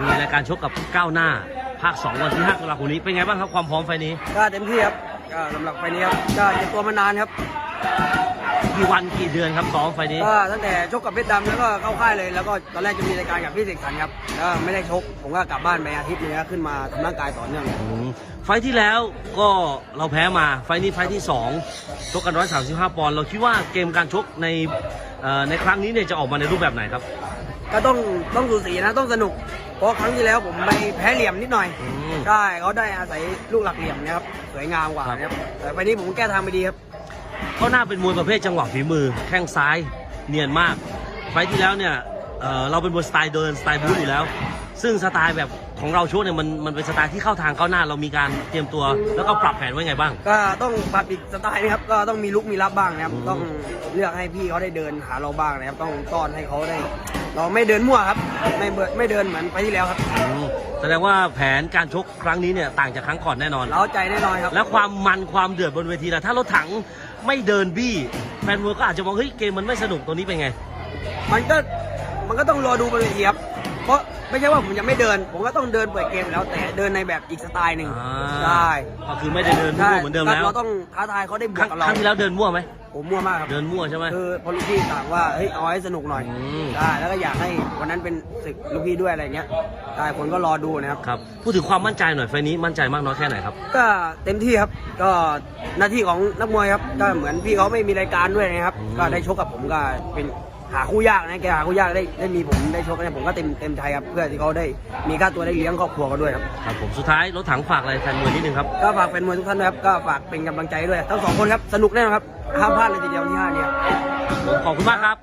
มีรายการชกกับก้าวหน้า ภาค 2 วันที่5ตุลาคมนี้เป็นไงบ้างครับความพร้อมไฟล์นี้ก็เต็มที่ครับก็สำหรับไฟล์นี้ครับก็เก็บตัวมานานครับกี่วันกี่เดือนครับซ้อมไฟล์นี้ก็ตั้งแต่ชกกับเพชรดำแล้วก็เข้าค่ายเลยแล้วก็ตอนแรกจะมีรายการกับพี่เสกสรรครับก็ไม่ได้ชกผมก็กลับบ้านไปอาทิตย์หนึงก็ขึ้นมาทำร่างกายต่อเนื่องอืมไฟล์ที่แล้วก็เราแพ้มาไฟล์นี้ไฟล์ที่2ชกกัน135ปอนด์เราคิดว่าเกมการชกในเอ่อในครั้งนี้เนี่ยจะออกมาในรูปแบบไหนครับ ก็ต้องต้องสูสีนะต้องสนุก เพราะครั้งที่แล้วผมไปแพ้เหลี่ยมนิดหน่อยอืม ใช่เขาได้อาศัยลูกหลักเหลี่ยมเนะครับสวยงามกว่าครับนะครับแต่ไฟล์นี้ผมแก้ทางไปดีครับ เขาหน้าเป็นมวยประเภทจังหวะฝีมือ แข้งซ้ายเนียนมาก ไฟล์ที่แล้วเนี่ยเอ่อเราเป็นมวยสไตล์เดินสไตล์บู๊อยู่แล้ว ซึ่งสไตล์แบบ ของเราโชว์เนี่ยมันมันเป็นสไตล์ที่เข้าทางเข้าหน้าเรามีการเตรียมตัว แล้วก็ปรับแผนไว้ไงบ้าง ก็ต้องปรับอีกสไตล์นะครับ ก็ต้องมีลุกมีรับบ้างนะครับอืมต้องเลือกให้พี่เขาได้เดินหาเราบ้างนะครับ ต้องต้อนให้เขาได้ เราไม่เดินมั่วครับ ไม่เบิดไม่เดินเหมือนไปที่แล้วครับอืมแสดงว่าแผนการชกครั้งนี้เนี่ยต่างจากครั้งก่อนแน่นอน เราใจแน่นอนครับ แล้วความมันความเดือดบนเวทีล่ะถ้ารถถังไม่เดินบี้แฟนมวยก็อาจจะมองเฮ้ยเกมมันไม่สนุกตัวนี้เป็นไง มันก็มันก็ต้องรอดูบนเวทีครับ เพราะ ไม่ใช่ว่าผมจะไม่เดิน ผมก็ต้องเดินเปิดเกมแล้วแต่เดินในแบบอีกสไตล์หนึ่งอ่า ใช่ก็คือไม่ได้เดินมั่วเหมือนเดิมแล้วเราต้องท้าทายเขาได้บควรั้กงกับคเรารั้งที่แล้วเดินมั่วไหมผมมั่วมากครับเดินมั่วใช่ไหม คือพอลูกพี่สั่งว่าเฮ้ยเอาให้สนุกหน่อยอืมได้แล้วก็อยากให้วันนั้นเป็นศึกลูกพี่ด้วยอะไรเงี้ยใช่คนก็รอดูนะครับ ครับพูดถึงความมั่นใจหน่อยไฟล์นี้มั่นใจมากน้อยแค่ไหนครับ ก็เต็มที่ครับก็หน้าที่ของนักมวยครับก็เหมือนพี่เขาไม่มีรายการด้วยนะครับ อืม ก็ได้ชกกับผมก็เป็น หาคู่ยากนะแกหาคู่ยากได้ได้มีผมได้ชกเนี่ยผมก็เต็มเต็มใจครับเพื่อที่เขาได้มีค่าตัวได้เลี้ยงครอบครัวเขาด้วยครับครับผมสุดท้ายรถถังฝากอะไรแฟนมวยนิดนึงครับก็ฝากเป็นมวยทุกท่านนะครับก็ฝากเป็นกำลังใจด้วยทั้งสองคนครับสนุกแน่นอนครับห้ามพลาดเลยทีเดียววันที่ห้าเนี่ยครับขอบคุณมากครับ